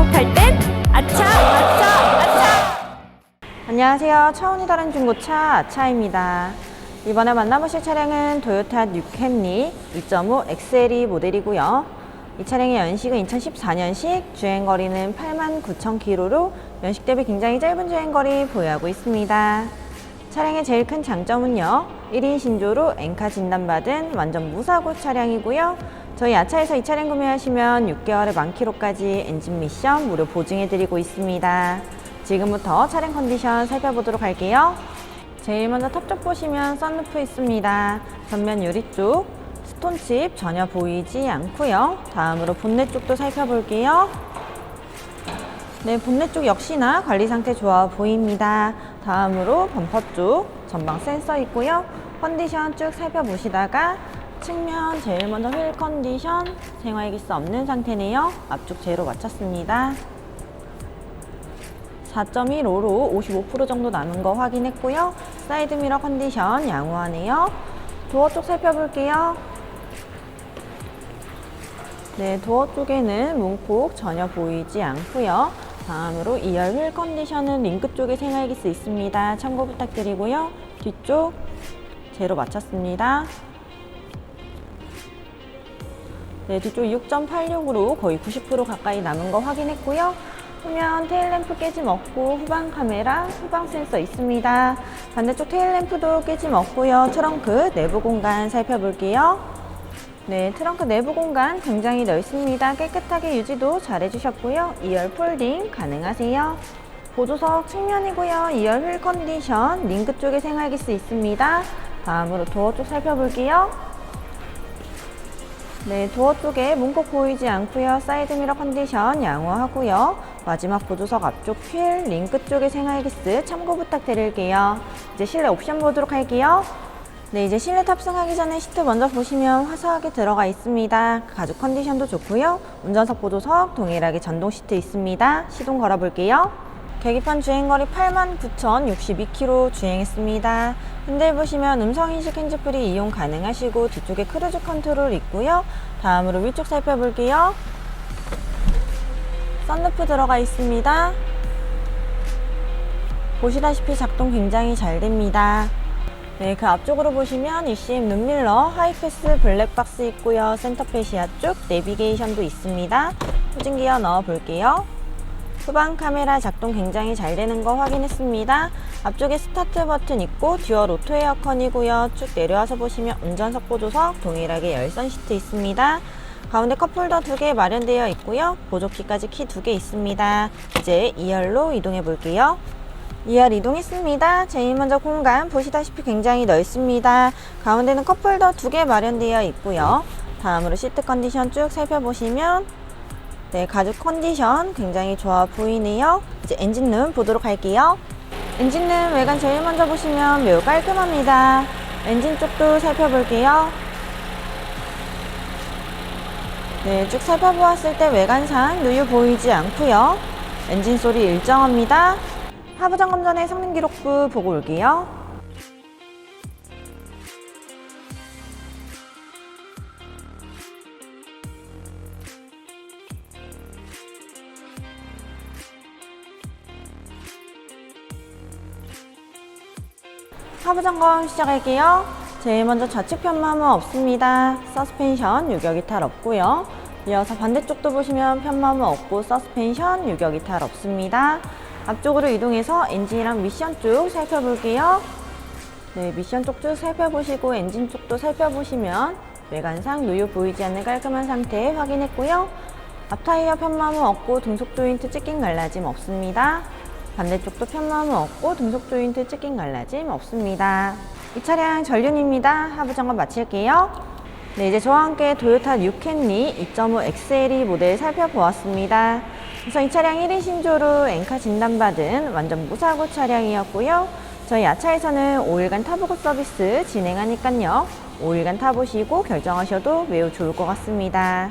작업할 땐 아차 아차 아차. 안녕하세요. 차원이 다른 중고차 아차입니다. 이번에 만나보실 차량은 도요타 뉴캠리 2.5 XLE 모델이고요. 이 차량의 연식은 2014년식 주행거리는 89,000km로 연식 대비 굉장히 짧은 주행거리 보유하고 있습니다. 차량의 제일 큰 장점은요 1인 신조로 엔카 진단받은 완전 무사고 차량이고요. 저희 아차에서 이 차량 구매하시면 6개월의 만키로까지 엔진 미션 무료 보증해드리고 있습니다. 지금부터 차량 컨디션 살펴보도록 할게요. 제일 먼저 탑 쪽 보시면 썬루프 있습니다. 전면 유리 쪽 스톤칩 전혀 보이지 않고요. 다음으로 본넷 쪽도 살펴볼게요. 네, 본넷 쪽 역시나 관리 상태 좋아 보입니다. 다음으로 범퍼 쪽 전방 센서 있고요. 컨디션 쭉 살펴보시다가 측면 제일 먼저 휠 컨디션 생활기스 없는 상태네요. 앞쪽 제로 마쳤습니다. 4.15로 55% 정도 남은 거 확인했고요. 사이드 미러 컨디션 양호하네요. 도어 쪽 살펴볼게요. 네, 도어 쪽에는 문콕 전혀 보이지 않고요. 다음으로 2열 휠 컨디션은 링크 쪽에 생활기스 있습니다. 참고 부탁드리고요. 뒤쪽 제로 마쳤습니다. 네, 뒤쪽 6.86으로 거의 90% 가까이 남은 거 확인했고요. 후면 테일램프 깨짐 없고 후방 카메라, 후방 센서 있습니다. 반대쪽 테일램프도 깨짐 없고요. 트렁크 내부 공간 살펴볼게요. 네, 트렁크 내부 공간 굉장히 넓습니다. 깨끗하게 유지도 잘 해주셨고요. 2열 폴딩 가능하세요. 보조석 측면이고요. 2열 휠 컨디션 링크 쪽에 생활기스 있습니다. 다음으로 도어 쪽 살펴볼게요. 네, 도어 쪽에 문콕 보이지 않고요. 사이드 미러 컨디션 양호하고요. 마지막 보조석 앞쪽 휠, 링크 쪽에 생활기스 참고 부탁드릴게요. 이제 실내 옵션 보도록 할게요. 네, 이제 실내 탑승하기 전에 시트 먼저 보시면 화사하게 들어가 있습니다. 가죽 컨디션도 좋고요. 운전석 보조석 동일하게 전동 시트 있습니다. 시동 걸어볼게요. 계기판 주행거리 89,062km 주행했습니다. 핸들 보시면 음성인식 핸즈프리 이용 가능하시고 뒤쪽에 크루즈 컨트롤 있고요. 다음으로 위쪽 살펴볼게요. 썬루프 들어가 있습니다. 보시다시피 작동 굉장히 잘 됩니다. 네, 그 앞쪽으로 보시면 ECM 눈밀러, 하이패스 블랙박스 있고요. 센터페시아 쪽 내비게이션도 있습니다. 후진기어 넣어 볼게요. 후방 카메라 작동 굉장히 잘 되는 거 확인했습니다. 앞쪽에 스타트 버튼 있고 듀얼 오토 에어컨이고요. 쭉 내려와서 보시면 운전석 보조석 동일하게 열선 시트 있습니다. 가운데 컵홀더 두 개 마련되어 있고요. 보조키까지 키 두 개 있습니다. 이제 2열로 이동해 볼게요. 2열 이동했습니다. 제일 먼저 공간 보시다시피 굉장히 넓습니다. 가운데는 컵홀더 두 개 마련되어 있고요. 다음으로 시트 컨디션 쭉 살펴보시면 네, 가죽 컨디션 굉장히 좋아 보이네요. 이제 엔진룸 보도록 할게요. 엔진룸 외관 제일 먼저 보시면 매우 깔끔합니다. 엔진 쪽도 살펴볼게요. 네, 쭉 살펴보았을 때 외관상 누유 보이지 않고요. 엔진 소리 일정합니다. 하부 점검 전에 성능 기록부 보고 올게요. 하부 점검 시작할게요. 제일 먼저 좌측 편마모 없습니다. 서스펜션 유격 이탈 없고요. 이어서 반대쪽도 보시면 편마모 없고 서스펜션 유격 이탈 없습니다. 앞쪽으로 이동해서 엔진이랑 미션 쪽 살펴볼게요. 네, 미션 쪽 쭉 살펴보시고 엔진 쪽도 살펴보시면 외관상 누유 보이지 않는 깔끔한 상태 확인했고요. 앞타이어 편마모 없고 등속 조인트 찢긴 갈라짐 없습니다. 반대쪽도 편마모 없고 등속 조인트 찢긴 갈라짐 없습니다. 이 차량 전륜입니다. 하부 점검 마칠게요. 네, 이제 저와 함께 도요타 뉴캔리 2.5 XLE 모델 살펴보았습니다. 그래서 이 차량 1인 신조로 엔카 진단받은 완전 무사고 차량이었고요. 저희 야차에서는 5일간 타보고 서비스 진행하니까요. 5일간 타보시고 결정하셔도 매우 좋을 것 같습니다.